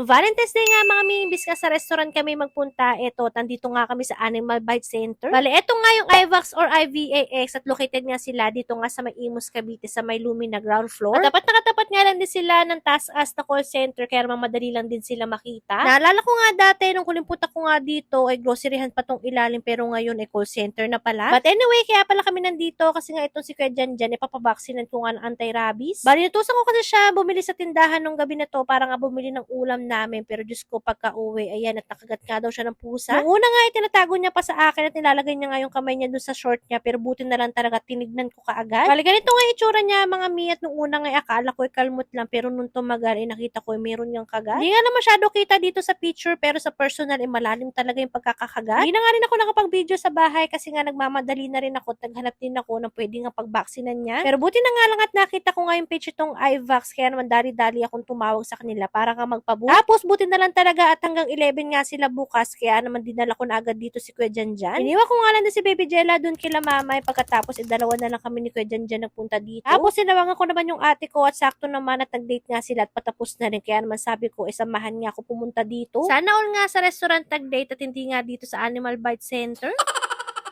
Noong Valentine's Day nga mga mi, imbis nga sa restaurant kami magpunta, eto, tandito nga kami sa Animal Bite Center. Bale, eto nga yung IVAX or IVAX at located nga sila dito nga sa may Imus Cavite sa may Lumina ground floor. At dapat nakatapat nga lang din sila ng taas-as na call center kaya madali lang din sila makita. Naalala ko nga dati nung huling punta ko nga dito ay groceryhan pa tong ilalim pero ngayon ay call center na pala. But anyway, kaya pala kami nandito kasi nga itong si Kuya Jan Jan ipapabaksinan ko nga ng anti-rabies. Bali, natusan ko kasi siya bumili sa tindahan nung gabi na to para nga bumili ng ulam namin pero Diyos ko pagka uwi, ayan at nakagat nga daw siya ng pusa. Nung una nga ay tinatago niya pa sa akin at nilalagay niya nga yung kamay niya dun sa short niya pero buti na lang talaga tinignan ko kaagad. Bali, ganito nga itsura niya mga mi at nung una nga ay akala ko kalmot lang pero nung tumagal ay nakita ko ay meron niyang kagat. Hindi nga na masyado kita dito sa picture pero sa personal ay malalim talaga yung pagkakakagat. Hindi na nga rin ako nakapag-video sa bahay kasi nga nagmamadali na rin ako at naghanap din ako na pwede nga pagbaksinan niya. Pero buti na nga lang at nakita ko nga yung page itong iVax kaya naman dali-dali akong tumawag sa kanila para nga magpabook. Tapos buti na lang talaga at hanggang 11 nga sila bukas kaya naman dinala ko na agad dito si Kuya Janjan. Iniwan ko nga lang din si Baby Jella dun kila mama eh, pagkatapos eh, dalawa na lang kami ni Kuya Janjan nagpunta dito. Tapos sinawangan ko naman yung ate ko at sakto naman at nag-date nga sila at patapos na rin kaya naman sabi ko isamahan niya ako pumunta dito. Sana all nga sa restaurant nag-date at hindi nga dito sa Animal Bite Center.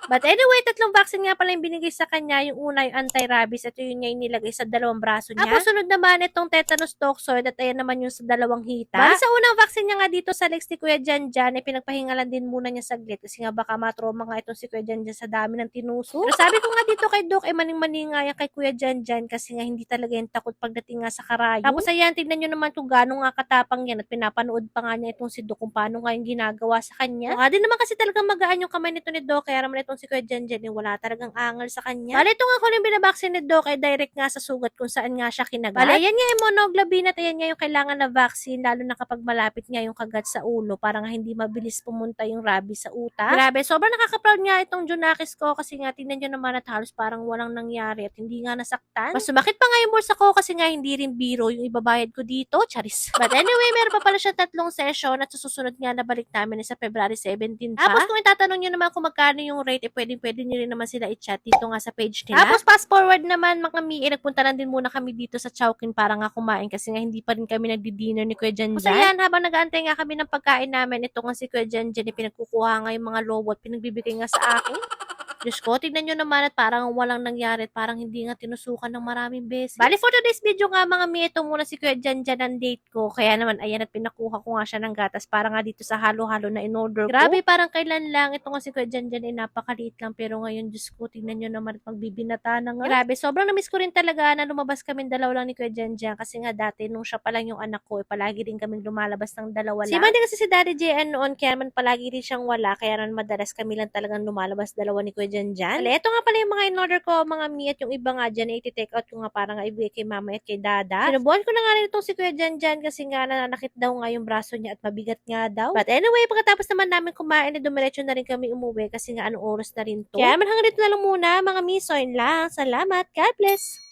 But anyway, tatlong vaccine nga pala yung binigay sa kanya. Yung una, yung anti-rabies. Ito yun niya yung nilagay sa dalawang braso niya. Tapos sunod naman itong tetanus toxoid at ayan naman yung sa dalawang hita. Bali sa unang vaccine niya nga dito sa legs ni Kuya Jan Jan, ay pinagpahingalan din muna niya saglit kasi nga baka matroma nga itong si Kuya Jan Jan sa dami ng tinuso. Pero sabi ko nga dito kay Doc, ay maning-maning nga yan kay Kuya Jan Jan kasi nga hindi talaga yung takot pagdating nga sa karayo. Tapos ayan, tignan nyo naman kung gaano nga katapang yan at pinapanood pa nga niya itong si Doc kung paano nga yung ginagawa sa kanya. Mukha din naman kasi talagang magaan yung kamay nito ni Doc, kaya naman itong si Kuya Jan Jan, eh, wala talagang angal sa kanya. Bale, ito nga ko yung binabaksin ni Doc ay direct nga sa sugat kung saan nga siya kinagat. Bale, yan nga yung monoglobin at ayan nga yung kailangan na vaccine lalo na kapag malapit nga yung kagat sa ulo para nga hindi mabilis pumunta yung rabies sa utak. Grabe, sobrang nakaka-proud nga itong Junakis ko kasi nga tingnan nyo naman at halos parang walang nangyari at hindi nga nasaktan. Mas sumakit pa nga yung bulsa ko kasi nga hindi rin biro yung ibabayad ko dito, charis. But anyway, meron pa pala siya tatlong session at susunod nga na balik namin sa February 17 pa. Tapos kung itatanong nyo naman kung magkano yung rate, eh pwedeng pwede nyo rin naman sila i-chat dito nga sa page nila. Tapos fast forward naman mga mi, eh, nagpunta lang din muna kami dito sa Chowkin para nga kumain kasi nga hindi pa rin kami nagdi-dinner ni Kuya Jan Jan. Ayan, habang nag-aantay nga kami ng pagkain namin, ito nga si Kuya Jan Jan, eh, pinagkukuha nga yung mga lowot, pinagbibigay nga sa akin. Diyos ko, tignan nyo naman at parang walang nangyari at parang hindi nga tinusukan ng maraming beses. Bali, for today's video nga mga mi, ito muna si Kuya Jan Jan ang date ko. Kaya naman, ayan at pinakuha ko nga siya ng gatas para nga dito sa halo-halo na in-order ko. Grabe, parang kailan lang. Ito nga si Kuya Jan Jan ay napakaliit lang. Pero ngayon, Diyos ko, tignan nyo naman at magbibinata na nga. Grabe, sobrang namiss ko rin talaga na lumabas kami dalawa lang ni Kuya Jan Jan. Kasi nga dati, nung siya pa lang yung anak ko, eh, palagi din kaming lumalabas ng dalawa lang. Si Mandy kasi si Daddy JN noon, kaya naman palagi rin siyang wala. Kaya naman madalas kami lang talagang lumalabas dalawa ni Kuya Jan Jan. Ito nga pala yung mga in-order ko, mga mi at yung iba nga dyan, iti-take out ko nga para nga ibigay kay mama at kay dada. Sinubuhan ko na nga rin itong si Kuya Jan Jan kasi nga nananakit daw nga yung braso niya at mabigat nga daw. But anyway, pagkatapos naman namin kumain, eh, dumiretso na rin kami umuwi kasi nga anong oras na rin to. Kaya man hanggang dito na lang muna, mga mi, so lang. Salamat. God bless.